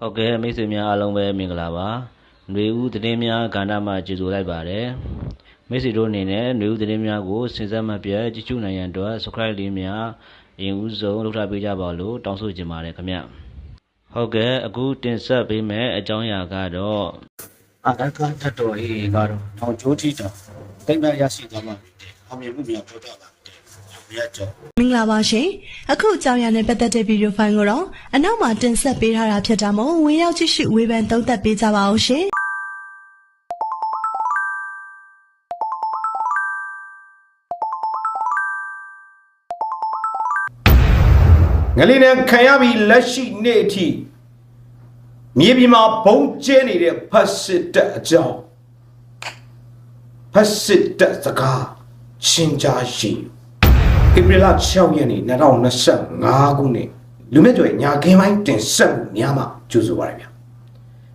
ဟုတ်ကဲ့မိတ်ဆွေများအားလုံးပဲမင်္ဂလာပါຫນွေဦးသတင်းများကဏ္ဍမှာကြိုဆိုလိုက်ပါတယ်မိတ်ဆွေတို့အနေနဲ့ຫນွေဦးသတင်းများကိုစဉ်ဆက်မပြတ်ကြည့်ရှုနိုင်ရန်အတွက် subscribe လေးများအရင်ဦးဆုံးလုပ်ထားပေးကြပါလို့တောင်းဆိုချင်ပါတယ်ခင်ဗျဟုတ်ကဲ့အခုတင်ဆက်ပေးမယ့်အကြောင်းအရာကတော့ အာရကတတော်အေးကတော့တော့ဂျိုးတီတော်တိတ်မရရှိသွားမှအောင်မြင်မှုများပေါ်တော့လာတယ်။ မြတ်ကျော်မင်္ဂလာပါရှင်အခုအကြောင်းအရာနဲ့ပတ်သက်တဲ့ဗီဒီယိုဖိုင်ကိုတော့အနောက်မှာတင်ဆက်ပေးထားတာဖြစ်တာမို့ဝင်ရောက်ကြည့်ရှုဝေဖန်သုံးသပ်ပေးကြပါဦးရှင်ငလင်းနဲ့ခံရပြီးလက်ရှိနေ့အထိမြေပြင်မှာဘုံကျဲနေတဲ့ဖတ်စစ်တပ်အကြောင်းဖတ်စစ်တပ်စကားရှင်းကြားရှိ ဧပြီလ6ရက်နေ့2025ခုနှစ်လူမြင့်တွေညာခင်းပိုင်းတင်ဆက်မှုများမှကြိုဆိုပါရဗျာ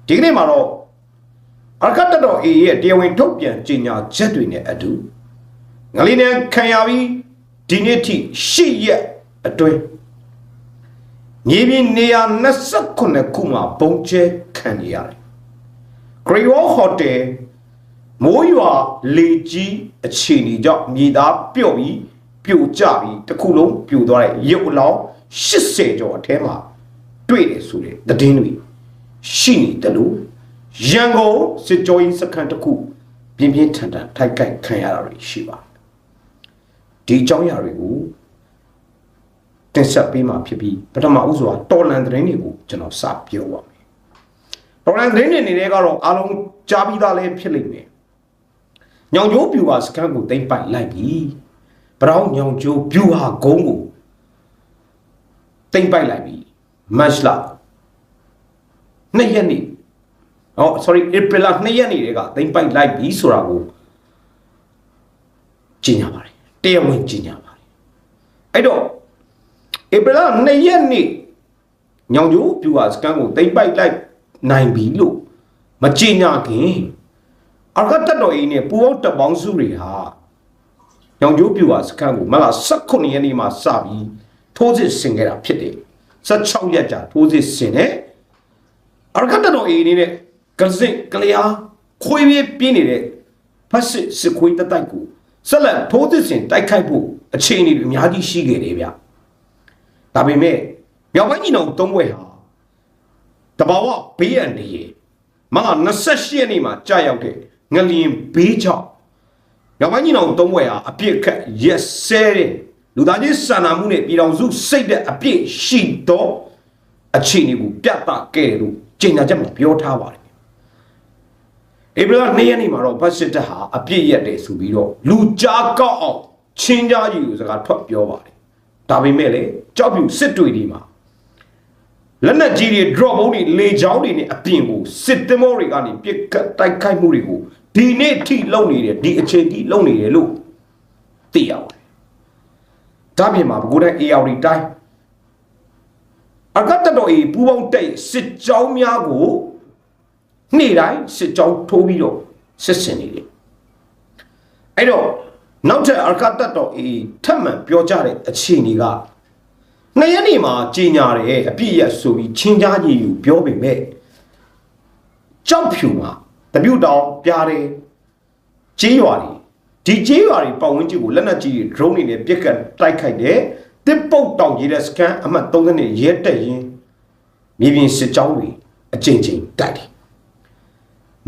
ဒီကနေ့မှာတော့အရကတတော် A ရဲ့တရားဝင်ထုတ်ပြန်ကြေညာချက်တွေနဲ့အတူငလင်းနဲ့ခံရပြီးဒီနေ့ထိ8ရက်အတွင်းမြေပြင်နေရာ29ခုမှာပုံကျဲခံနေရတယ်။ Great Wall Hotel မိုးရွာလေကြီးအခြေအနေကြောင့်မြေသားပြုတ်ပြီး ပြိုကျပြီးတစ်ခုလုံးပြိုသွားတဲ့ရုပ်အလောင်း80ကျော်အထဲမှာတွေ့တယ်ဆိုတဲ့သတင်းတွေရှိနေတယ်လို့ရန်ကုန်စစ်ကြောရေးစခန်းတစ်ခုပြင်းပြင်းထန်ထန်ထိုက်ကိုက်ခံရတာတွေရှိပါတယ်။ဒီအကြောင်းအရာတွေကိုတင်ဆက်ပေးမှာဖြစ်ပြီးပထမဦးစွာတော်လန်သတင်းတွေကိုကျွန်တော်စပြောပါမယ်။တော်လန်သတင်းတွေအနေနဲ့ကတော့အားလုံးကြားပြီးသားလည်းဖြစ်လိမ့်မယ်။ညောင်ကျိုးပြူပါစကန်ကိုတိမ့်ပိုက်လိုက်ပြီ။ ဘရောင်းညောင်ကျိုးပြူဟာဂုံးကိုတိမ့်ပိုက်လိုက်ပြီ။မတ်လနှစ်ရက်နေ့ဟော sorry April 2ရက်နေ့တည်းကတိမ့်ပိုက်လိုက်ပြီဆိုတာကိုကြီးညာပါတယ်။တရားဝင်ကြီးညာပါတယ်။အဲ့တော့ဧပြီလ2ရက်နေ့ညောင်ကျိုးပြူဟာစကန်ကိုတိမ့်ပိုက်လိုက်နိုင်ပြီလို့မကြေညာခင်အရကတတော်အင်းနဲ့ပူအောင်တပ်ပေါင်းစုတွေဟာ ညောင်ကျိုးပြူဟာစကန်ကိုမလ18ရက်နေ့မှာစပြီးထိုးစစ်ဆင်ခဲ့တာဖြစ်တယ်16ရက်ကြာထိုးစစ်ဆင်တယ်အရကတတော်အင်းနဲ့ကစင်ကလျာခွေးပြေးပြင်းနေတဲ့ဖက်စစ်စစ်ခွေးတတိုက်ကိုဆက်လက်ထိုးစစ်ဆင်တိုက်ခိုက်ဖို့အခြေအနေတွေအများကြီးရှိခဲ့တယ်ဗျာဒါပေမဲ့မြောက်ပိုင်းညီနောင်သုံးဘွဲဟာတဘာဝဘေးအန္တရာယ်မငါ28ရက်နေ့မှာကြာရောက်တဲ့ငလျင်ဘေးကြောင့် မြောက်ပိုင်းညီနောင်သုံးဘွဲဟာအပြစ်ခတ်ရက်စဲတဲ့လူသားချင်းစာနာမှုနဲ့ပြည်တော်စုစိတ်တဲ့အပြစ်ရှိတော့အခြေအနေကိုပြသခဲ့တယ်လို့ကြေညာချက်မှာပြောထားပါတယ်ဧပြီလ2ရက်နေ့မှာတော့ဘတ်စစ်တပ်ဟာအပြစ်ရက်တယ်ဆိုပြီးတော့လူကြားကောက်အောင်ချင်းကြားကြီးကိုစကားထွက်ပြောပါတယ်ဒါပေမဲ့လည်းကြောက်ပြူစစ်တွေဒီမှာလက်နက်ကြီးတွေ drop ဘုံတွေလေချောင်းတွေနဲ့အပြင်ကိုစစ်သင်္ဘောတွေကနေပြစ်ကတ်တိုက်ခိုက်မှုတွေကို ဒီနေ့ထိလုပ်နေတယ်ဒီအချိန်ထိလုပ်နေတယ်လို့သိရပါတယ်။ဒါပြင်မှာဘကိုးတိုင်း AR တိုင်းအကတ်တော်အေပူပေါင်းတဲ့စစ်ကြောင်းများကိုနေ့တိုင်းစစ်ကြောင်းထိုးပြီးတော့စစ်ဆင်နေတယ်။အဲ့တော့နောက်ထပ်အကတ်တော်အေထပ်မံပြောကြတဲ့အခြေအနေကနှစ်ရက်နေမှာကြီးညာတယ်အပြည့်ရဆိုပြီးချင်းကြားကြီးယူပြောပေမဲ့ကြောက်ဖြူမှာ တပြုတ်တောင်ပြားတယ်ကြေးရွာတွေဒီကြေးရွာတွေပတ်ဝန်းကျင်ကိုလက်နက်ကြီးတွေ drone တွေနဲ့ပြက်ကတ်တိုက်ခိုက်တယ်တစ်ပုတ်တောင်ကြီးတဲ့စကန်အမှတ်30နဲ့ရဲတက်ရင်မြေပြင်စစ်ကြောင်းတွေအကြိမ်ကြိမ်တိုက်တယ်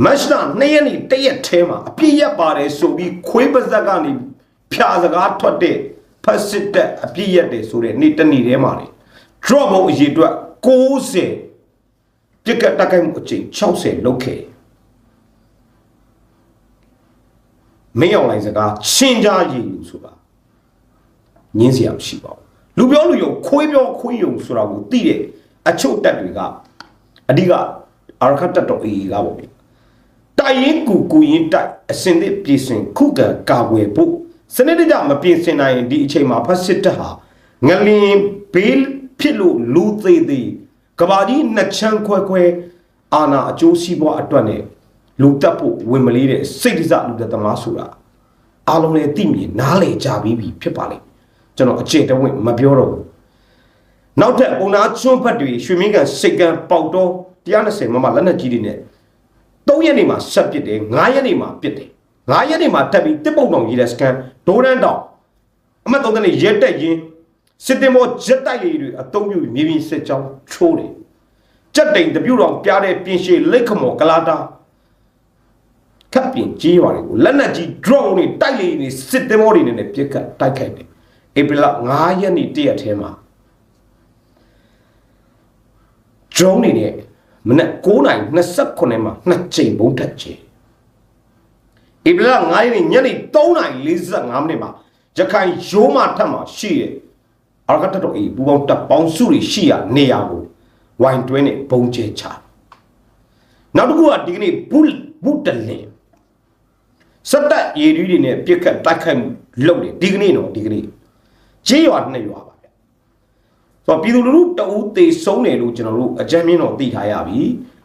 မတ်လ2ရက်နေ့တရက်ထဲမှာအပြည့်ရပါတယ်ဆိုပြီးခွေးပါဇက်ကနေဖြာစကားထွက်တဲ့ဖက်စစ်တက်အပြည့်ရတယ်ဆိုတဲ့နေ့တစ်နေ့ထဲမှာလေ drop ဘုံအရေအတွက်60ပြက်ကတ်တက်ခိုက်မှုအကြိမ်60လောက်ခဲ့တယ် မင်းအောင်လိုက်စကားရှင်းကြရည်လို့ဆိုတာညင်းစရာမရှိပါဘူးလူပြောလူယုံခွေးပြောခွေးယုံဆိုတာကိုသိတဲ့အချုပ်တက်တွေကအဓိကအာရခတ်တက်တော်အေးကပေါ့ဗျတိုင်ရင်ကူကူရင်တိုက်အစင်သစ်ပြည်စင်ခုခံကာကွယ်ဖို့စနစ်တကျမပြင်ဆင်နိုင်ရင်ဒီအချိန်မှာဖတ်စစ်တပ်ဟာငလင်ဘေးဖြစ်လို့လူသေးသေးကဘာကြီးနှစ်ချမ်းခွဲခွဲအာနာအကျိုးစီးပွားအတွက်နဲ့ လူတက်ဖို့ဝင်မလေးတဲ့စိတ်ဒဇလူတက်သမားဆိုတာအားလုံးလည်းသိမြင်နားလေကြပြီးပြီဖြစ်ပါလိမ့်ကျွန်တော်အကျင့်တဝင့်မပြောတော့ဘူးနောက်ထပ်ပုံနာချွန်းဖတ်တွေရွှေမင်းကန်စိတ်ကန်ပေါက်တော့120မမလက်နက်ကြီးတွေနဲ့3ရက်နေမှာဆက်ပစ်တယ်9ရက်နေမှာပစ်တယ်9ရက်နေမှာတက်ပြီးတစ်ပုတ်တောင်ရေးတဲ့စကန်ဒိုရန်တောင်အမှတ်3နဲ့ရက်တက်ရင်စစ်တင်မောဂျက်တိုက်လေးတွေအသုံးပြုပြီးမြေပြင်စစ်ကြောင်းချိုးတယ်ကြက်တိန်တပြုတ်တော်ပြားတဲ့ပြင်ရှည်လက်ခမော်ကလာတာခ ပ်ပြင်ကြီးရွာတွေကိုလက်နက်ကြီး drone တွေတိုက်လေတွေစစ်တင်မောတွေနဲ့ပြစ်ခတ်တိုက်ခိုက်တယ်ဧပြီလ9ရက်နေ့တရက်ထဲမှာ drone တွေနဲ့မနက်9:29မှာနှစ်ချိန်ဘုံထက်ချေဧပြီလ9ရက်နေ့ညနေ3:45မိနစ်မှာရခိုင်ရိုးမထက်မှာရှိတဲ့အာရကတတော်အေးပူပေါင်းတပ်ပေါင်းစုတွေရှိရနေရာကိုဝိုင်တွင်းနဲ့ဘုံကျဲချနောက်တစ်ခုကဒီကနေ့ဘူးဘူးတလင် စက်တက်ရည်ရီးတွေနဲ့ပြစ်ခတ်တိုက်ခိုက်မှုလုပ်တယ်ဒီကနေ့တော့ဒီကနေ့ခြေရွာနှစ်ရွာပါဗျဆိုတော့ပြည်သူလူထုတအူးသေဆုံးတယ်လို့ကျွန်တော်တို့အကြမ်းမြင့်တော့သိထားရပြီ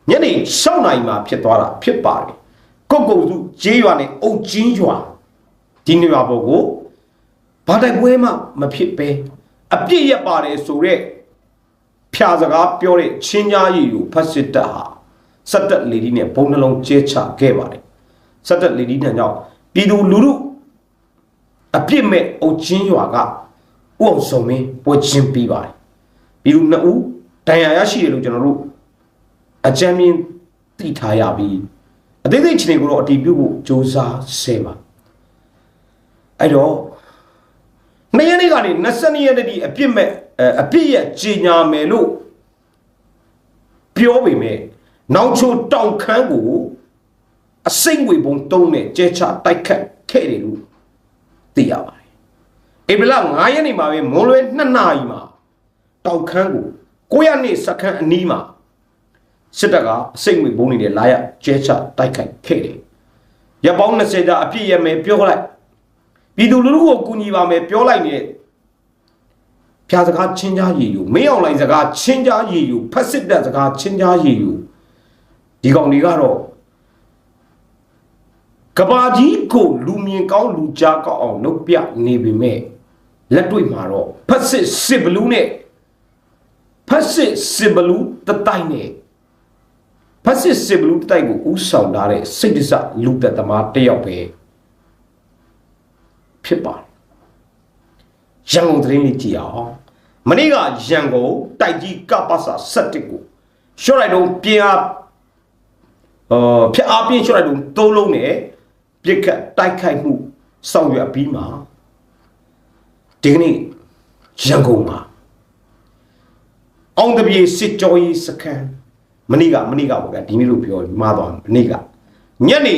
ညနေ6နာရီမှာဖြစ်သွားတာဖြစ်ပါတယ်ကုတ်ကုတ်စုဂျေးရွာနဲ့အုတ်ချင်းရွာဒီနေရာပေါ်ကိုဘာတိုက်ပွဲမှမဖြစ်ပဲအပြစ်ရပါတယ်ဆိုတော့ဖြာစကားပြောတဲ့ချင်းကြားရည်ကိုဖတ်စစ်တပ်ဟာစက်တက်လေဒီနဲ့ဘုံနှလုံးကျဲချခဲ့ပါတယ် စက်တက်လေဒီတန်ကြောင့်ပြည်သူလူထုအပြစ်မဲ့အုတ်ချင်းရွာကဥအောင်စုံမင်းပွဲချင်းပြီးပါတယ်ပြည်သူနှစ်ဦးဒဏ်ရာရရှိတယ်လို့ကျွန်တော်တို့အကြမ်းမြင်သိထားရပြီးအသေးစိတ်အခြေအနေကိုတော့အတည်ပြုဖို့စ조사ဆဲပါအဲ့တော့နှစ်ရက်နေ့ကနေ22ရက်နေ့ဒီအပြစ်မဲ့အဲအပြစ်ရဲ့ကြီးညာမယ်လို့ပြောပေမဲ့နောက်ချိုတောင်ခမ်းကို အစိမ့်ဝေပုံတုံးနဲ့ကျဲချတိုက်ခတ်ခဲ့တယ်လို့သိရပါတယ်ဧပြီလ9ရက်နေ့မှာပဲမွန်လွဲ2နာရီမှာတောက်ခမ်းကိုကိုရနေစခန်းအနီးမှာစစ်တပ်ကအစိတ်ငွေဘုံနေတယ်လာရကျဲချတိုက်ခိုက်ခဲ့တယ်။ရပောင်း20တာအပြည့်ရမယ်ပြောလိုက်ပြည်သူလူထုကိုကူညီပါမယ်ပြောလိုက်နေတဲ့ဖြာစကားချင်းကြားရည်ယူမင်းအောင်လိုင်းစကားချင်းကြားရည်ယူဖက်စစ်တပ်စကားချင်းကြားရည်ယူဒီကောင်တွေကတော့ ကဘာကြီးကိုလူမြင်ကောင်းလူကြားကောင်းအောင်လုပ်ပြနေပေမဲ့လက်တွေ့မှာတော့ဖက်စစ်စစ်ဘလူးနဲ့ဖက်စစ်စစ်ဘလူးတတိုက်နဲ့ဖက်စစ်စစ်ဘလူးတတိုက်ကိုဥဆောင်ထားတဲ့စိတ်ဒစလူသက်သမားတစ်ယောက်ပဲဖြစ်ပါတယ်ရန်ကုန်သတင်းလေးကြည့်အောင်မနေ့ကရန်ကုန်တိုက်ကြီးကပ္ပစာ7ကိုရှော့လိုက်တော့ပြင်အားအော်ဖြတ်အားပြင်းရှော့လိုက်တော့သုံးလုံးနဲ့ ပြစ်ခတ်တိုက်ခိုက်မှုဆောင်ရွက်ပြီးမှဒီကနေ့ရန်ကုန်မှာအောင်တပြေစစ်ကြောရေးစခန်းမနေ့ကမနေ့ကပေါ့ဗျာဒီနေ့လို့ပြောမှားသွားမနေ့ကညနေ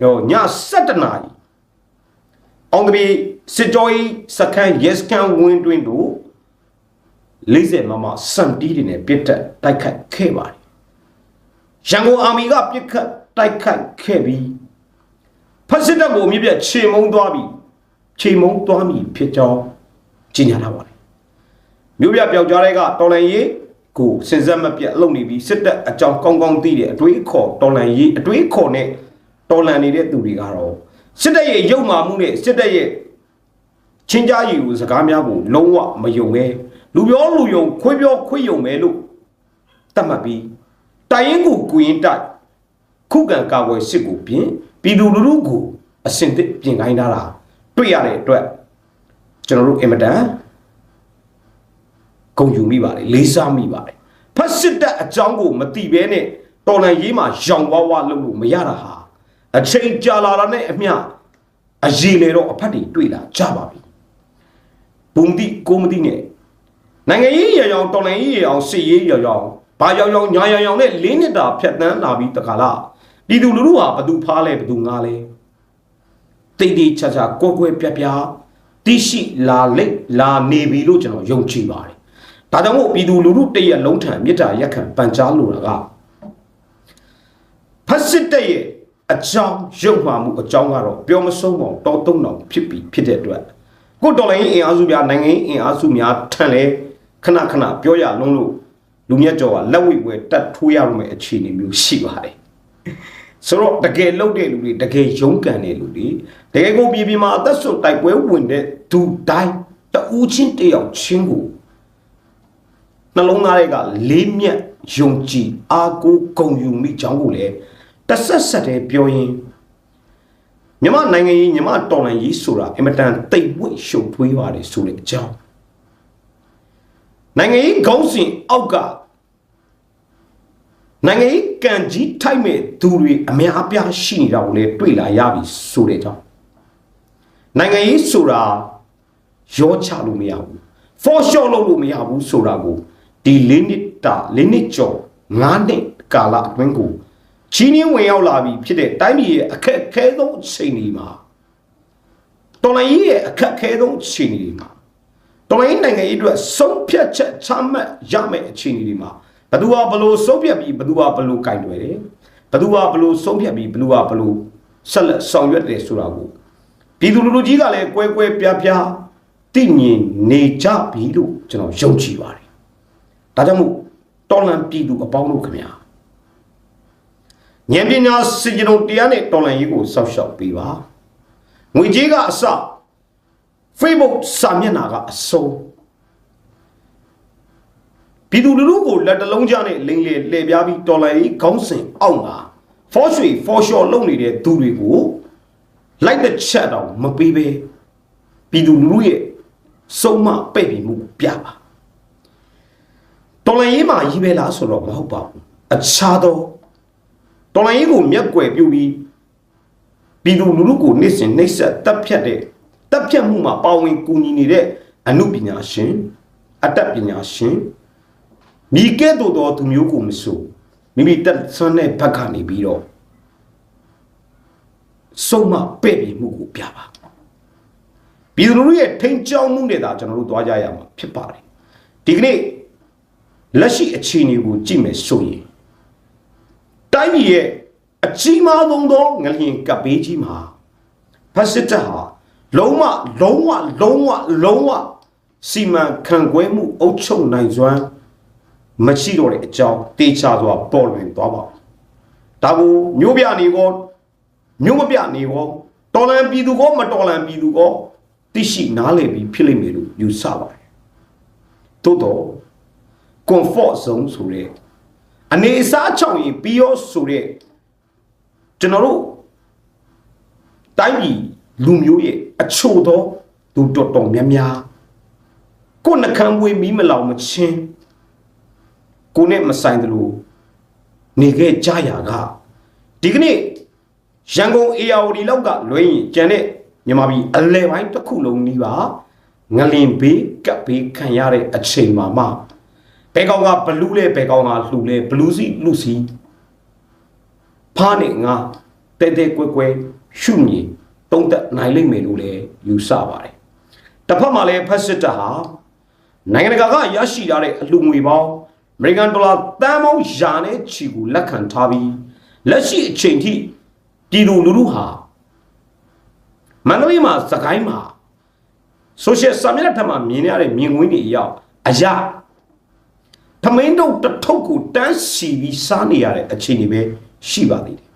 ဟိုည7နာရီအောင်တပြေစစ်ကြောရေးစခန်း yes can win တွင်တို့40မမစံတီးတွေနဲ့ပြစ်တက်တိုက်ခတ်ခဲ့ပါတယ်ရန်ကုန်အာမီကပြစ်ခတ်တိုက်ခတ်ခဲ့ပြီး ဖက်စစ်တပ်ကိုအမြင့်ပြတ်ခြေမုံသွားပြီးခြေမုံသွားမိဖြစ်ကြောင်းကြေညာထားပါတယ်မြို့ပြပျောက်ကြားတဲ့ကတော်လန်ရေးကိုစင်စက်မပြတ်လုပ်နေပြီးစစ်တပ်အကြောင်းကောင်းကောင်းသိတဲ့အတွေးအခေါ်တော်လန်ရေးအတွေးအခေါ်နဲ့တော်လန်နေတဲ့သူတွေကတော့စစ်တပ်ရဲ့ရုပ်မာမှုနဲ့စစ်တပ်ရဲ့ချင်းကြားရည်ကိုစကားများကိုလုံးဝမယုံပဲလူပြောလူယုံခွေးပြောခွေးယုံပဲလို့တတ်မှတ်ပြီးတိုင်ရင်ကိုကိုရင်တိုက်ခုခံကာကွယ်စစ်ကိုပြင် ပြည်သူလူထုကိုအစင်သစ်ပြင်ခိုင်းထားတာတွေ့ရတဲ့အတွက်ကျွန်တော်တို့အင်မတန်ဂုံယူမိပါတယ်လေးစားမိပါတယ်ဖက်စစ်တပ်အကြောင်းကိုမသိဘဲနဲ့တော်လန်ရေးမှာရောင်ဝါးဝါလုပ်လို့မရတာဟာအချိန်ကြာလာတာနဲ့အမျှအရေးလေတော့အဖက်တွေတွေ့လာကြပါပြီဘုံတိကိုမတိနဲ့နိုင်ငံရေးရရောင်တော်လန်ရေးရအောင်စစ်ရေးရရောင်ဘာရောင်ရောင်ညာရောင်ရောင်နဲ့လေးနှစ်တာဖြတ်တန်းလာပြီးတခါလား ပြည်သူလူထုဟာဘသူဖားလဲဘသူငားလဲတိတ်တိတ်ချာချာကိုကွယ်ပြပြတိရှိလာလိတ်လာနေပြီလို့ကျွန်တော်ယုံကြည်ပါတယ်ဒါကြောင့်မို့ပြည်သူလူထုတရက်လုံးထံမေတ္တာရက်ခံပန်ကြားလိုတာကဖက်စစ်တပ်ရဲ့အကြောင်းရုပ်မှမှုအကြောင်းကတော့ပြောမဆုံးတော့တောသုံးတော်ဖြစ်ပြီးဖြစ်တဲ့အတွက်ကိုတော်လိုင်းအင်အားစုများနိုင်ငံရေးအင်အားစုများထံလဲခဏခဏပြောရလုံးလို့လူမြတ်ကျော်ကလက်ဝိဝဲတတ်ထိုးရမယ့်အခြေအနေမျိုးရှိပါတယ် ဆိုတော့တကယ်လုတ်တဲ့လူတွေတကယ်ရုန်းကန်တဲ့လူတွေတကယ်ကိုပြည်ပြည်မှာအသက်ဆွတိုက်ပွဲဝင်တဲ့သူတိုင်းတဦးချင်းတယောက်ချင်းကိုနှလုံးသားတွေကလေးမြတ်ယုံကြည်အားကိုးဂုဏ်ယူမိကြောင်းကိုလည်းတဆက်ဆက်တည်းပြောရင်မြမနိုင်ငံရေးမြမတော်လှန်ရေးဆိုတာအင်မတန်တိတ်ဝိရှုပ်ထွေးပါတယ်ဆိုတဲ့အကြောင်းနိုင်ငံရေးခေါင်းစဉ်အောက်က နိုင်ငံရေးကံကြီးထိုက်မဲ့သူတွေအများအပြားရှိနေတာကိုလည်းတွေ့လာရပြီဆိုတဲ့အကြောင်းနိုင်ငံရေးဆိုတာရောချလို့မရဘူး for sure လုပ်လို့မရဘူးဆိုတာကိုဒီလေးနှစ်တာလေးနှစ်ကျော်၅နှစ်ကာလအတွင်းကိုချင်းင်းဝင်ရောက်လာပြီဖြစ်တဲ့တိုင်းပြည်ရဲ့အခက်အခဲဆုံးအချိန်ဒီမှာတော်လိုင်းရဲ့အခက်အခဲဆုံးအချိန်ဒီမှာတော်လိုင်းနိုင်ငံရေးအတွက်ဆုံးဖြတ်ချက်ချမှတ်ရမယ့်အချိန်ဒီမှာ ဘသူကဘလို့ဆုံးဖြတ်ပြီးဘသူကဘလို့ကင်တွယ်တယ်ဘသူကဘလို့ဆုံးဖြတ်ပြီးဘသူကဘလို့ဆက်လက်ဆောင်ရွက်တယ်ဆိုတာကိုပြည်သူလူထုကြီးကလည်းကွဲကွဲပြားပြားသိမြင်နေကြပြီလို့ကျွန်တော်ယုံကြည်ပါတယ်ဒါကြောင့်မို့တော်လန်ပြည်သူအပေါင်းတို့ခင်ဗျာဉာဏ်ပညာစင်ကြုံတရားနဲ့တော်လန်ရေးကိုစောက်ရှောက်ပေးပါငွေကြေးကအစ Facebook စာမျက်နှာကအဆုံး ပြည်သူလူထုကိုလက်တလုံးကြနဲ့လိမ့်လေလှည့်ပြားပြီးတော်လန်ရေးခေါင်းစဉ်အောက်မှာ for sure for sure လုပ်နေတဲ့သူတွေကိုလိုက်တဲ့ချက်တော့မပေးပဲပြည်သူလူထုရဲ့စုံမပဲ့ပြီးမှုပြပါတော်လန်ရေးမှာကြီးပဲလားဆိုတော့မဟုတ်ပါဘူးအခြားသောတော်လန်ရေးကိုမျက်ကွယ်ပြုပြီးပြည်သူလူထုကိုနှိမ့်စင်နှိမ့်ဆက်တပ်ဖြတ်တဲ့တပ်ဖြတ်မှုမှာပါဝင်ကူညီနေတဲ့အမှုပညာရှင်အတတ်ပညာရှင် မိကဲ့သို့သောသူမျိုးကိုမဆိုမိမိတက်ဆွမ်းတဲ့ဘက်ကနေပြီးတော့စုံမပဲ့ပြီးမှုကိုပြပါပြည်သူလူထုရဲ့ထိန်ကြောင်းမှုနဲ့သာကျွန်တော်တို့သွားကြရမှာဖြစ်ပါတယ်ဒီကနေ့လက်ရှိအခြေအနေကိုကြည့်မယ်ဆိုရင်တိုင်းပြည်ရဲ့အကြီးမားဆုံးသောငလျင်ကပ်ပေးကြီးမှာဖက်စစ်တပ်ဟာလုံးဝလုံးဝလုံးဝလုံးဝစီမံခန့်ခွဲမှုအုပ်ချုပ်နိုင်စွမ်း မရှိတော့တဲ့အကြောင်းတေချာစွာပေါ်လွင်သွားပါဒါကိုမျိုးပြနေကောမျိုးမပြနေကောတော်လန်ပြည်သူကောမတော်လန်ပြည်သူကောသိရှိနားလည်ပြီးဖြစ်လိမ့်မယ်လို့ယူဆပါတယ်သို့တော့ comfort zone ဆိုတဲ့အနေအစားချောင်ရင်ပြီးရောဆိုတဲ့ကျွန်တော်တို့တိုင်းပြည်လူမျိုးရဲ့အချို့သောသူတော်တော်များများကိုယ်နှကမ်းပွေးမီးမလောင်မချင်း ကိုနဲ့မဆိုင်တယ်လို့နေခဲ့ကြရကဒီကနေ့ရန်ကုန် ARD လောက်ကလွှဲရင်ကျန်တဲ့မြန်မာပြည်အလဲပိုင်းတစ်ခုလုံးကြီးပါငလင်ဘေးကပ်ဘေးခံရတဲ့အချိန်မှာမှဘဲကောင်ကဘလူးလဲဘဲကောင်ကလှူလဲဘလူးစီလှူစီဖားနေငါတဲတဲကွဲကွဲရှုမြည်တုံးသက်နိုင်လိမ့်မယ်လို့လည်းယူဆပါတယ်တစ်ဖက်မှာလည်းဖက်စစ်တပ်ဟာနိုင်ငံတကာကရရှိထားတဲ့အလှူငွေပေါင်း အမေရိကန်ဒေါ်လာတန်ပေါင်းရာနဲ့ချီကိုလက်ခံထားပြီးလက်ရှိအချိန်ထိပြည်သူလူထုဟာမန္တလေးမှာစကိုင်းမှာ social စာမျက်နှာထက်မှာမြင်ရတဲ့မြင်ကွင်းတွေအရောက်အရာထမင်းတို့တစ်ထုပ်ကိုတန်းစီပြီးစားနေရတဲ့အခြေအနေပဲရှိပါသေးတယ်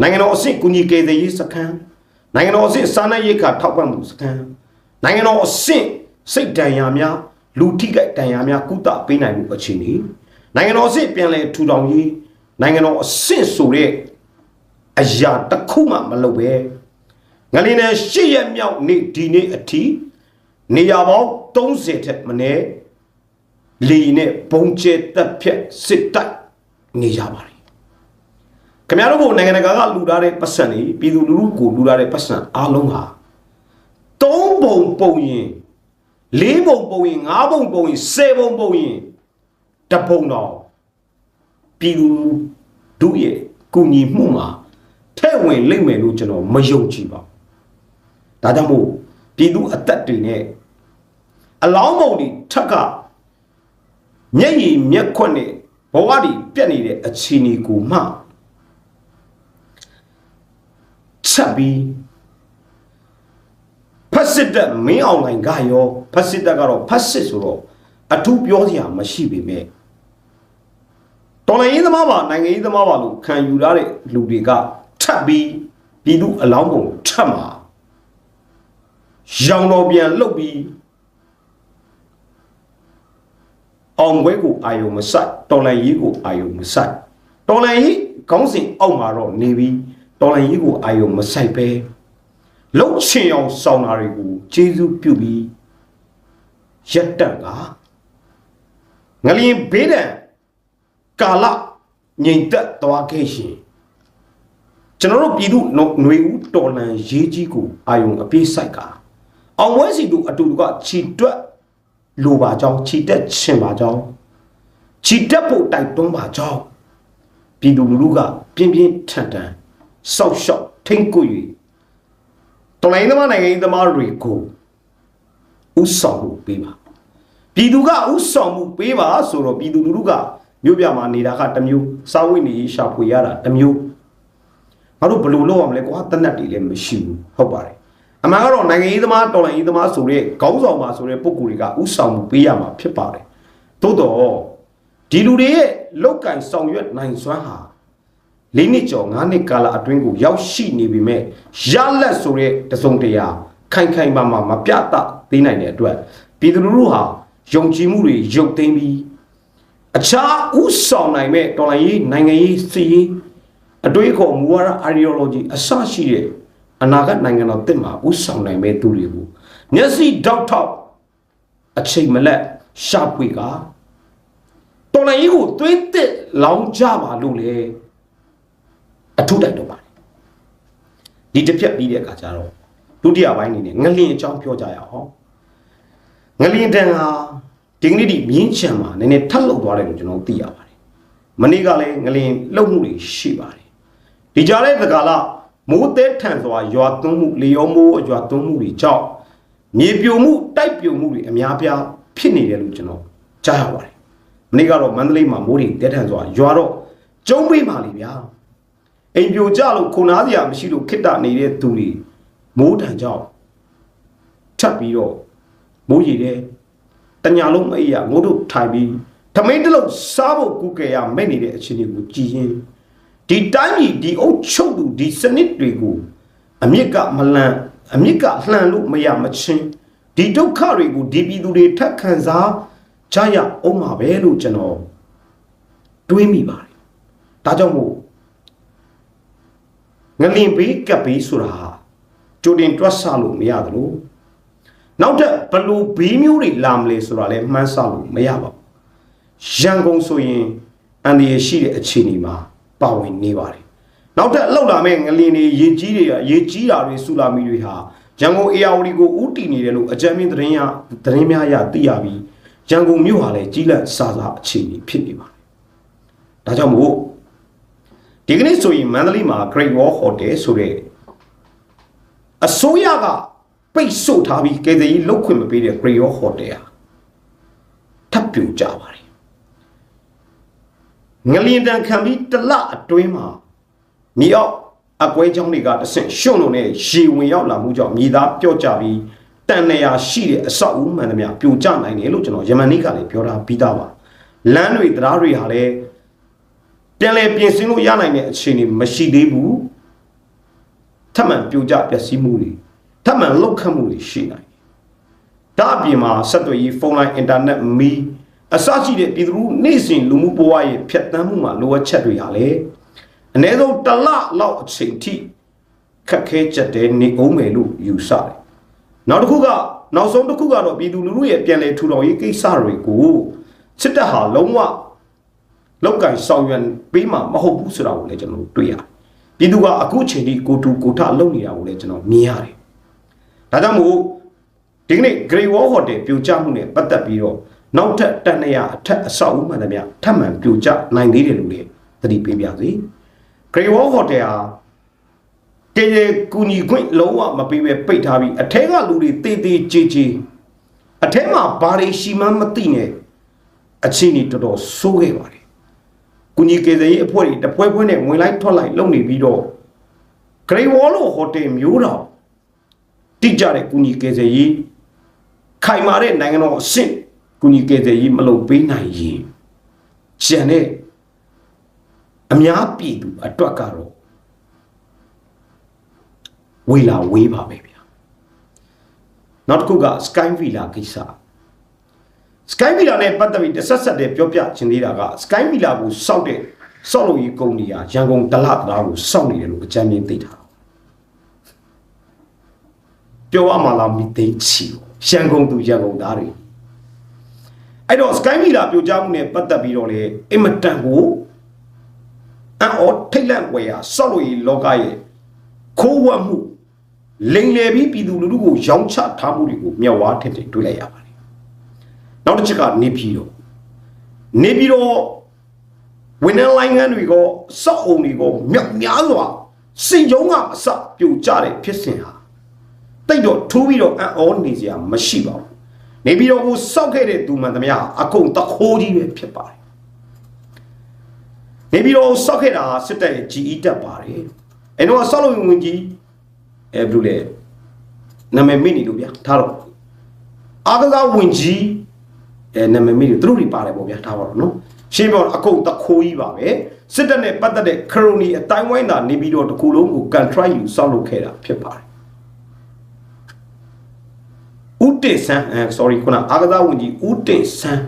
နိုင်ငံတော်အဆင့်ကုညီကေသေးရေးစခန်းနိုင်ငံတော်အဆင့်စာနာရေးခါထောက်ပံ့မှုစခန်းနိုင်ငံတော်အဆင့်စိတ်တန်ရာများ လူထိခိုက်တန်ရာများကုသပေးနိုင်မှုအခြေအနေနိုင်ငံတော်အဆင့်ပြန်လည်ထူထောင်ရေးနိုင်ငံတော်အဆင့်ဆိုတဲ့အရာတစ်ခုမှမလုပ်ပဲငလင်းနဲ့ရှစ်ရက်မြောက်နေ့ဒီနေ့အထိနေရာပေါင်း30ထက်မနည်းလီနဲ့ဘုံကျဲတက်ဖြက်စစ်တိုက်နေကြပါတယ်ခင်ဗျားတို့ကနိုင်ငံတကာကလူထားတဲ့ပတ်စံတွေပြည်သူလူထုကိုလူထားတဲ့ပတ်စံအားလုံးဟာသုံးပုံပုံရင် လေးပုံပုံရင်ငါးပုံပုံရင်ဆယ်ပုံပုံရင်တပုံတော့ပြည်သူတို့ရဲ့ကုညီမှုမှာထဲ့ဝင်လိမ့်မယ်လို့ကျွန်တော်မယုံကြည်ပါဘူးဒါကြောင့်မို့ပြည်သူအသက်တွေနဲ့အလောင်းပုံတွေထက်ကမျက်ရည်မျက်ခွက်နဲ့ဘဝတွေပြတ်နေတဲ့အခြေအနေကိုမှချက်ပြီး ဖက်စစ်တပ်မင်းအောင်လိုင်ကရောဖက်စစ်တပ်ကတော့ဖက်စစ်ဆိုတော့အထူးပြောစရာမရှိပေမဲ့တော်လိုင်းရေးသမားပါနိုင်ငံရေးသမားပါလို့ခံယူရတဲ့လူတွေကထပ်ပြီးပြည်သူအလောင်းပုံထပ်မှာရောင်တော်ပြန်လှုပ်ပြီးအောင်ပွဲကိုအာယုံမဆိုင်တော်လန်ရေးကိုအာယုံမဆိုင်တော်လန်ရေးခေါင်းစဉ်အောက်မှာတော့နေပြီးတော်လန်ရေးကိုအာယုံမဆိုင်ပဲ လှုပ်ချင်အောင်စောင်းတာတွေကိုကျေးဇူးပြုပြီးရက်တက်ကငလျင်ဘေးဒံကာလငြိမ်သက်သွားခဲ့ရှင်ကျွန်တော်တို့ပြည်သူຫນွေဦးတော်လန်ရေးကြီးကိုအာယုံအပြည့်ဆိုင်ကအောင်ပွဲစီတို့အတူတူကခြိတွက်လိုပါကြောင်းခြိတက်ချင်ပါကြောင်းခြိတက်ဖို့တိုက်တွန်းပါကြောင်းပြည်သူလူထုကပြင်းပြင်းထန်ထန်စောက်ရှောက်ထိမ့်ကို၍ တော်လိုင်းသမားနိုင်ငံရေးသမားတွေကိုဥဆောင်မှုပေးပါပြည်သူကဥဆောင်မှုပေးပါဆိုတော့ပြည်သူလူထုကမြို့ပြမှာနေတာကတစ်မျိုးစာဝိနေရေးရှာဖွေရတာတစ်မျိုးငါတို့ဘယ်လိုလုပ်ရမလဲကွာတနတ်တွေလည်းမရှိဘူးဟုတ်ပါတယ်အမှန်ကတော့နိုင်ငံရေးသမားတော်လှန်ရေးသမားဆိုတဲ့ခေါင်းဆောင်ပါဆိုတဲ့ပုံကိုယ်တွေကဥဆောင်မှုပေးရမှာဖြစ်ပါတယ်သို့တော့ဒီလူတွေရဲ့လောက်ကင်ဆောင်ရွက်နိုင်စွမ်းဟာ လေးနှစ်ကျော်၅နှစ်ကာလအတွင်းကိုရောက်ရှိနေပြီမဲ့ရလက်ဆိုတဲ့တစုံတရာခိုင်ခိုင်မာမာမပြတသေးနိုင်တဲ့အတွက်ပြည်သူလူထုဟာယုံကြည်မှုတွေရုပ်သိမ်းပြီးအခြားဥဆောင်နိုင်မဲ့တော်လှန်ရေးနိုင်ငံရေးစီရေးအတွေးအခေါ်မူဝါဒ ideology အစရှိတဲ့အနာဂတ်နိုင်ငံတော်တစ်မှာဥဆောင်နိုင်မဲ့သူတွေကိုမျက်စိတောက်ထောက်အချိန်မလက်ရှာဖွေကတော်လှန်ရေးကိုသွေးတစ်လောင်းကြပါလို့လေ အထုတိုက်တော့ပါတယ်ဒီတစ်ဖြတ်ပြီးတဲ့အခါကျတော့ဒုတိယပိုင်းအနေနဲ့ငလျင်အကြောင်းပြောကြရအောင်ငလျင်တန်ဟာဒီကနေ့ဒီမြင်းချံမှာနည်းနည်းထပ်လောက်သွားတယ်လို့ကျွန်တော်သိရပါတယ်မနေ့ကလည်းငလျင်လှုပ်မှုတွေရှိပါတယ်ဒီကြားတဲ့သကာလမိုးသေးထန်စွာရွာသွန်းမှုလေယောမိုးရွာသွန်းမှုတွေကြောင့်မြေပြိုမှုတိုက်ပြိုမှုတွေအများပြားဖြစ်နေတယ်လို့ကျွန်တော်ကြားရပါတယ်မနေ့ကတော့မန္တလေးမှာမိုးတွေတဲထန်စွာရွာတော့ကျုံးပေးပါလေဗျာ အိမ်ပြိုကြလို့ခုနာစရာမရှိလို့ခိတ္တနေတဲ့သူတွေမိုးတန်ကြောင့်ထပ်ပြီးတော့မိုးရီတဲ့တညာလုံးမအိပ်ရငို့တို့ထိုင်ပြီးထမင်းတစ်လုံးစားဖို့ကုကေရမဲ့နေတဲ့အခြေအနေကိုကြည်ရင်ဒီတိုင်းပြည်ဒီအုပ်ချုပ်သူဒီစနစ်တွေကိုအမြင့်ကမလန်အမြင့်ကလှန်လို့မရမချင်းဒီဒုက္ခတွေကိုဒီပြည်သူတွေထက်ခံစားကြရအောင်ပါပဲလို့ကျွန်တော်တွေးမိပါတယ်ဒါကြောင့်မို့ ငလင်ဘေးကပ်ဘေးဆိုတာဟာကြိုတင်တွက်ဆလို့မရသလိုနောက်ထပ်ဘလို့ဘေးမျိုးတွေလာမလဲဆိုတာလည်းမှန်းဆလို့မရပါဘူးရန်ကုန်ဆိုရင်အန်ဒီရရှိတဲ့အခြေအနေမှာပါဝင်နေပါတယ်နောက်ထပ်လောက်လာမဲ့ငလင်တွေရေကြီးတွေရေကြီးတာတွေဆူလာမီတွေဟာရန်ကုန်အေယာဝတီကိုဥတီနေတယ်လို့အကြမ်းမြင့်သတင်းရသတင်းများရသိရပြီးရန်ကုန်မြို့ဟာလည်းကြီးလက်စားစားအခြေအနေဖြစ်နေပါတယ်ဒါကြောင့်မို့ ဒီကနေ့ဆိုရင်မန္တလေးမှာ Great Wall Hotel ဆိုတဲ့အစိုးရကပိတ်ဆို့ထားပြီးကယ်ဆယ်ရေးလုတ်ခွင့်မပေးတဲ့ Great Wall Hotel ဟာထပ်ပြူကြပါတယ်ငလျင်တန်ခံပြီးတလအတွင်းမှာမြေအောက်အကွဲချောင်းတွေကတဆင့်ရှုံလို့နဲ့ရေဝင်ရောက်လာမှုကြောင့်မြေသားပြော့ကျပြီးတန်နေရာရှိတဲ့အဆောက်အဦမှန်သမျှပြိုကျနိုင်တယ်လို့ကျွန်တော်ယမန်နေ့ကလည်းပြောထားပြီးသားပါလမ်းတွေတရားတွေဟာလည်း ပြန်လည်ပြင်ဆင်လို့ရနိုင်တဲ့အခြေအနေမရှိသေးဘူးထပ်မံပြိုကျပျက်စီးမှုတွေထပ်မံလောက်ခတ်မှုတွေရှိနိုင်တယ်ဒါအပြင်မှာဆက်သွယ်ရေးဖုန်းလိုင်းအင်တာနက်မီအစရှိတဲ့ပြည်သူနေ့စဉ်လူမှုဘဝရဲ့ဖြတ်တန်းမှုမှာလိုအပ်ချက်တွေဟာလည်းအ ਨੇ ဆုံးတစ်လလောက်အချိန်ထိခက်ခဲချက်တဲ့နေအောင်မယ်လို့ယူဆတယ်နောက်တစ်ခုကနောက်ဆုံးတစ်ခုကတော့ပြည်သူလူထုရဲ့ပြန်လည်ထူထောင်ရေးကိစ္စတွေကိုစစ်တပ်ဟာလုံးဝ လောက်ကန်ဆောင်ရွက်ပေးမှာမဟုတ်ဘူးဆိုတာကိုလည်းကျွန်တော်တို့တွေ့ရတယ်ပြည်သူကအခုချိန်ထိကိုတူကိုထလုံနေတာကိုလည်းကျွန်တော်မြင်ရတယ်ဒါကြောင့်မို့ဒီကနေ့ Great Wall Hotel ပြိုကျမှုနဲ့ပတ်သက်ပြီးတော့နောက်ထပ်တန်နေရအထက်အဆောက်အဦမှန်သမျှထပ်မံပြိုကျနိုင်သေးတယ်လို့လည်းသတိပေးပြစေ Great Wall Hotel ဟာတကယ်ကူညီခွင့်လုံးဝမပေးပဲပိတ်ထားပြီးအထက်ကလူတွေတေးသေးကြည်ကြည်အထက်မှာဘာတွေရှိမှန်းမသိနဲ့အခြေအနေတော်တော်ဆိုးခဲ့ပါတယ် ကူညီကေစရေးအဖွဲ့တွေတပွဲပွဲနဲ့ဝင်လိုက်ထွက်လိုက်လုပ်နေပြီးတော့ Great Wall လို့ဟိုတယ်မျိုးတော်တိကျတဲ့ကူညီကေစရေးခိုင်မာတဲ့နိုင်ငံတော်အဆင့်ကူညီကေစရေးမလုပ်ပေးနိုင်ရင်ကျန်တဲ့အများပြည်သူအတွက်ကတော့ဝေလာဝေးပါပဲဗျာနောက်တစ်ခုက Sky Villa ကိစ္စ Sky Villa နဲ့ပတ်သက်ပြီးတစ်ဆက်ဆက်တည်းပြောပြချင်သေးတာက Sky Villa ကိုစောက်တဲ့စောက်လို့ရေးကုမ္ပဏီဟာရန်ကုန်တလတရားကိုစောက်နေတယ်လို့အကြံဉာဏ်သိထားပြောရမှာလားမိသိချီရန်ကုန်သူရန်ကုန်သားတွေအဲ့တော့ Sky Villa ပြိုကျမှုနဲ့ပတ်သက်ပြီးတော့လေအင်မတန်ကိုအအော်ထိတ်လန့်ဝယ်ရစောက်လို့ရေးလောကရဲ့ခိုးဝှက်မှုလိမ်လည်ပြီးပြည်သူလူထုကိုရောင်းချထားမှုတွေကိုမျက်ဝါးထင်ထင်တွေ့လိုက်ရပါတယ် နောက်တစ်ချက်ကနေပြည်တော်နေပြည်တော်ဝန်ထမ်းလိုင်းငန်းတွေကစောက်အုံတွေကမြောက်များစွာစိတ်ယုံကအစပြိုကျတဲ့ဖြစ်စဉ်ဟာတိတ်တော့ထိုးပြီးတော့အံ့ဩနေစရာမရှိပါဘူးနေပြည်တော်ကိုစောက်ခဲ့တဲ့သူမှန်သမျှအကုန်တခိုးကြီးပဲဖြစ်ပါတယ်နေပြည်တော်ကိုစောက်ခဲ့တာစစ်တပ်ရဲ့ GE တက်ပါတယ်အဲတော့စောက်လို့ဝင်ကြီးအဲဘယ်လိုလဲနာမည်မိနေလို့ဗျာထားတော့အာကစားဝင်ကြီး အဲနာမည်မိတယ်သူတို့တွေပါတယ်ပေါ့ဗျာထားပါတော့နော်ရှင်းပြောအကုန်တခိုးကြီးပါပဲစစ်တပ်နဲ့ပတ်သက်တဲ့ခရိုနီအတိုင်းဝိုင်းသာနေပြီးတော့တစ်ခုလုံးကို control ယူစောက်လုပ်ခဲ့တာဖြစ်ပါတယ်ဦးတင်ဆန်းအဲ sorry ခုနအာကစားဝင်ကြီးဦးတင်ဆန်း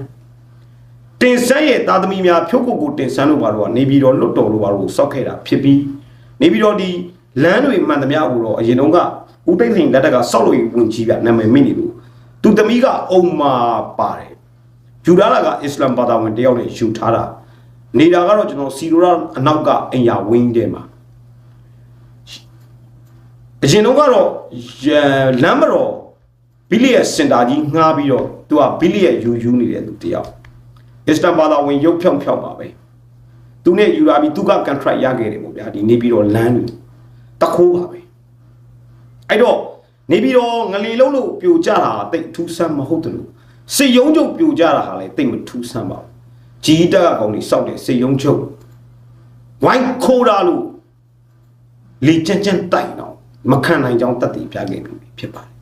တင်ဆန်းရဲ့သားသမီးများဖြုတ်ကိုကိုတင်ဆန်းတို့ဘာလို့ကနေပြီးတော့လွတ်တော်လို့ဘာလို့စောက်ခဲ့တာဖြစ်ပြီးနေပြီးတော့ဒီလမ်းတွေမှန်သမျှကိုတော့အရင်တုန်းကဦးတိတ်စိန်လက်ထက်ကစောက်လို့ဝင်ကြီးပြနာမည်မိနေလို့သူသမီးကအုံမာပါတယ် ယူထားတာကအစ္စလမ်ဘာသာဝင်တယောက်နဲ့ယူထားတာနေတာကတော့ကျွန်တော်စီရိုရာအနောက်ကအင်ယာဝင်းထဲမှာအရင်တော့ကတော့လမ်းမတော်ဘီလီရဲ့စင်တာကြီးငှားပြီးတော့သူကဘီလီရဲ့ယူယူနေတဲ့သူတယောက်အစ္စလမ်ဘာသာဝင်ရုပ်ဖြောင်းဖြောင်းပါပဲသူနဲ့ယူလာပြီးသူက contract ရခဲ့တယ်ပေါ့ဗျာဒီနေပြီးတော့လမ်းတွေတခိုးပါပဲအဲ့တော့နေပြီးတော့ငလီလုံးလို့ပြိုကျတာတိတ်ထူးဆန်းမဟုတ်တယ်လို့ စေယုံချုပ်ပြိုကျတာဟာလည်းတိတ်မထူးဆန်းပါဘူးကြီးတက်ကကောင်လေးစောက်တယ်စေယုံချုပ်ဝိုင်းခိုးတာလို့လီကျန်ကျန်တိုက်တော့မခံနိုင်ကြောင်းတက်တည်ပြခဲ့ပြီဖြစ်ပါတယ်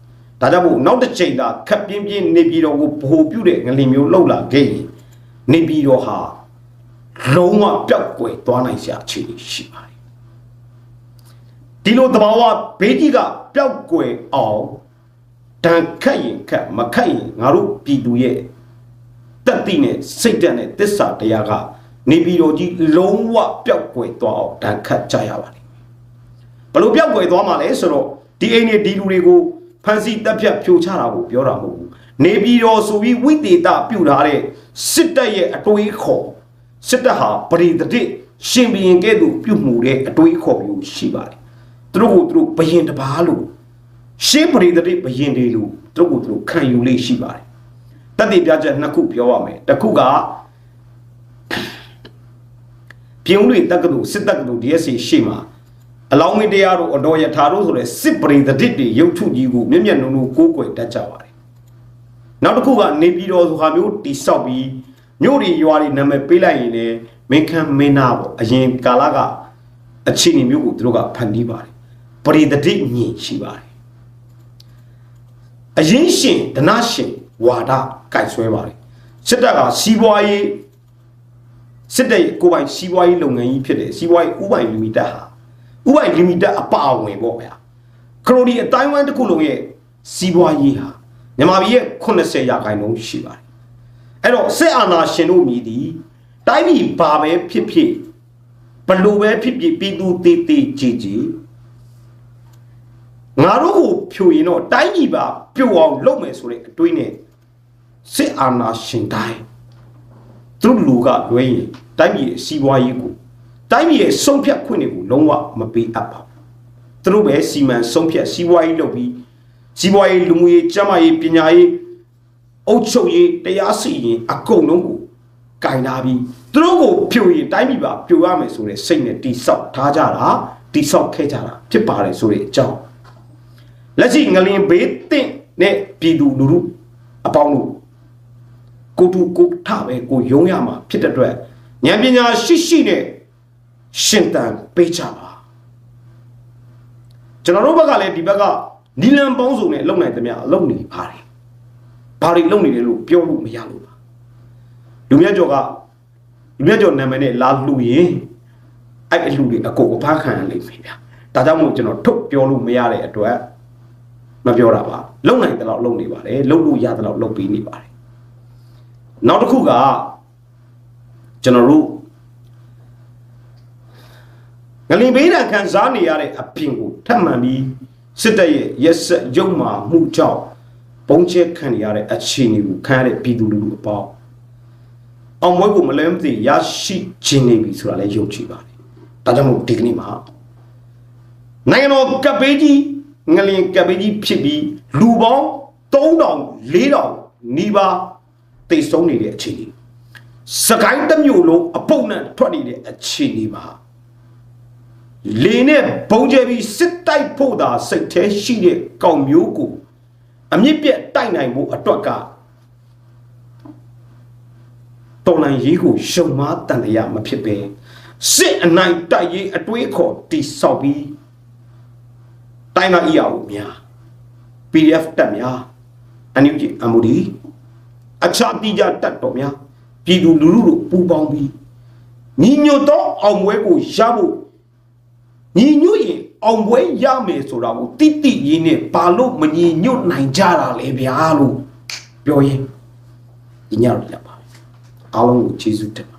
ဒါကြောင့်မို့နောက်တစ်ချိန်သာခက်ပြင်းပြင်းနေပြီးတော့ကိုဘိုပြုတ်တဲ့ငလီမျိုးလှုပ်လာခဲ့ရင်နေပြီးတော့ဟာလုံးဝပျောက်ကွယ်သွားနိုင်စရာအခြေအနေရှိပါတယ်ဒီလိုသဘာဝဘေးကြီးကပျောက်ကွယ်အောင် တန်ခတ်ရင်ခတ်မခတ်ရင်ငါတို့ပြည်သူရဲ့တက်တိနဲ့စိတ်ဓာတ်နဲ့တစ္ဆာတရားကနေပြည်တော်ကြီးလုံးဝပျောက်ကွယ်သွားအောင်တန်ခတ်ကြရပါလိမ့်မယ်ဘလို့ပျောက်ကွယ်သွားမှာလဲဆိုတော့ဒီအိမ်နဲ့ဒီလူတွေကိုဖန်စီတက်ဖြတ်ဖြိုချတာကိုပြောတာမဟုတ်ဘူးနေပြည်တော်ဆိုပြီးဝိသေသပြုထားတဲ့စစ်တပ်ရဲ့အတွေးခေါ်စစ်တပ်ဟာပရိသတိရှင်ဘရင်ကဲ့သို့ပြုမှုတဲ့အတွေးခေါ်မျိုးရှိပါတယ်သူတို့ကိုသူတို့ဘယင်တပါးလို့ ရှင်းပရိသတိဘယင်တွေလို့သူတို့ကိုသူတို့ခံယူလေးရှိပါတယ်တတိပြချက်နှစ်ခုပြောရမယ်တစ်ခုကပြုံးတွေတက္ကသိုလ်စစ်တက္ကသိုလ် DSC ရှေ့မှာအလောင်းမင်းတရားတို့အတော်ယထာတို့ဆိုတဲ့စစ်ပရိသတိတွေရုပ်ထုကြီးကိုမျက်မျက်နှုံနှုံကိုးကွယ်တတ်ကြပါတယ်နောက်တစ်ခုကနေပြည်တော်ဆိုတာမျိုးတိဆောက်ပြီးမြို့တွေရွာတွေနာမည်ပေးလိုက်ရင်လည်းမင်းခမ်းမင်းနာပေါ့အရင်ကာလကအခြေအနေမျိုးကိုသူတို့ကဖန်တီးပါတယ်ပရိသတိညင်ရှိပါတယ် အရင်ရှင်ဒနရှင်ဝါဒကြိုက်ဆွဲပါတယ်စစ်တပ်ကစီးပွားရေးစစ်တပ်ရဲ့ကိုယ်ပိုင်စီးပွားရေးလုပ်ငန်းကြီးဖြစ်တယ်စီးပွားရေးဥပိုင်လီမီတက်ဟာဥပိုင်လီမီတက်အပအဝင်ပေါ့ဗျာခရိုဒီအတိုင်းဝိုင်းတစ်ခုလုံးရဲ့စီးပွားရေးဟာမြန်မာပြည်ရဲ့80ရာခိုင်နှုန်းရှိပါတယ်အဲ့တော့စစ်အာဏာရှင်တို့မြည်သည်တိုင်းပြည်ဘာပဲဖြစ်ဖြစ်ဘလို့ပဲဖြစ်ဖြစ်ပြည်သူတေးတေးကြည်ကြည်ငါတို့ကိုဖြိုရင်တော့တိုင်းပြည်ပါ ပြုတ်အောင်လုပ်မယ်ဆိုတဲ့အတွေးနဲ့စစ်အာဏာရှင်တိုင်းသူတို့လူကလွဲရင်တိုင်းပြည်ရဲ့စီးပွားရေးကိုတိုင်းပြည်ရဲ့ဆုံးဖြတ်ခွင့်တွေကိုလုံးဝမပေးအပ်ပါဘူးသူတို့ပဲစီမံဆုံးဖြတ်စီးပွားရေးလုပ်ပြီးစီးပွားရေးလူမှုရေးကျန်းမာရေးပညာရေးအုပ်ချုပ်ရေးတရားစီရင်အကုန်လုံးကိုကင်လာပြီးသူတို့ကိုဖြိုရင်တိုင်းပြည်ပါပြိုရမယ်ဆိုတဲ့စိတ်နဲ့တိဆောက်ထားကြတာတိဆောက်ခဲ့ကြတာဖြစ်ပါတယ်ဆိုတဲ့အကြောင်းလက်ရှိငလင်ဘေးတင့် နဲ့ပြည်သူလူထုအပေါင်းတို့ကိုတူကိုထပဲကိုယုံရမှာဖြစ်တဲ့အတွက်ဉာဏ်ပညာရှိရှိနဲ့ရှင်တန်ပေးကြပါကျွန်တော်တို့ဘက်ကလည်းဒီဘက်ကနီလန်ပေါင်းစုံနဲ့လုံနိုင်သမျှလုံနေပါတယ်ဘာတွေလုံနေတယ်လို့ပြောလို့မရလို့ပါလူမြတ်ကျော်ကလူမြတ်ကျော်နာမည်နဲ့လာလှူရင်အဲ့အလှူတွေအကုန်အဖားခံရလိမ့်မယ်ဗျာဒါကြောင့်မို့ကျွန်တော်ထုတ်ပြောလို့မရတဲ့အတွက်မပြောတာပါ လုံနိုင်တဲ့လောက်လုံနေပါတယ်လုံလို့ရတဲ့လောက်လုံပြီးနေပါတယ်နောက်တစ်ခုကကျွန်တော်တို့ငလင်ဘေးဒဏ်ခံစားနေရတဲ့အပြင်ကိုထပ်မံပြီးစစ်တပ်ရဲ့ရက်စက်ရုံမာမှုကြောင့်ပုံချဲခံရတဲ့အခြေအနေကိုခံရတဲ့ပြည်သူလူထုအပေါင်းအောင်မွေးကိုမလဲမသိရရှိခြင်းနေပြီဆိုတာလည်းယုံကြည်ပါတယ်ဒါကြောင့်မို့ဒီကနေ့မှာနိုင်ငံတော်ကပ်ပေးကြီးငလင်ကပ်ပေးကြီးဖြစ်ပြီး လူပေါင်း3000 4000နီးပါးတိတ်ဆုံးနေတဲ့အခြေအနေစကိုင်းတစ်မျိုးလုံးအပုပ်နဲ့ထွက်နေတဲ့အခြေအနေမှာလေနဲ့ဘုံကျဲပြီးစစ်တိုက်ဖို့သာစိတ်แท้ရှိတဲ့ကောင်မျိုးကိုအမြင့်ပြတ်တိုက်နိုင်ဖို့အတွက်ကတော်လိုင်းရေးကိုရှုံမားတန်တရားမဖြစ်ပဲစစ်အနိုင်တိုက်ရေးအတွေးခေါ်တိဆောက်ပြီးတိုင်းသားအရာကိုများ PDF တက်များအန်ယူဂျီအမှုဒီအခြားတိကျတက်တော်များပြည်သူလူထုတို့ပူးပေါင်းပြီးညီညွတ်သောအောင်ပွဲကိုရဖို့ညီညွတ်ရင်အောင်ပွဲရမယ်ဆိုတာကိုတိတိရင်းနဲ့ဘာလို့မညီညွတ်နိုင်ကြတာလဲဗျာလို့ပြောရင်ဒီညတော့ရပါအားလုံးကိုကျေးဇူးတင်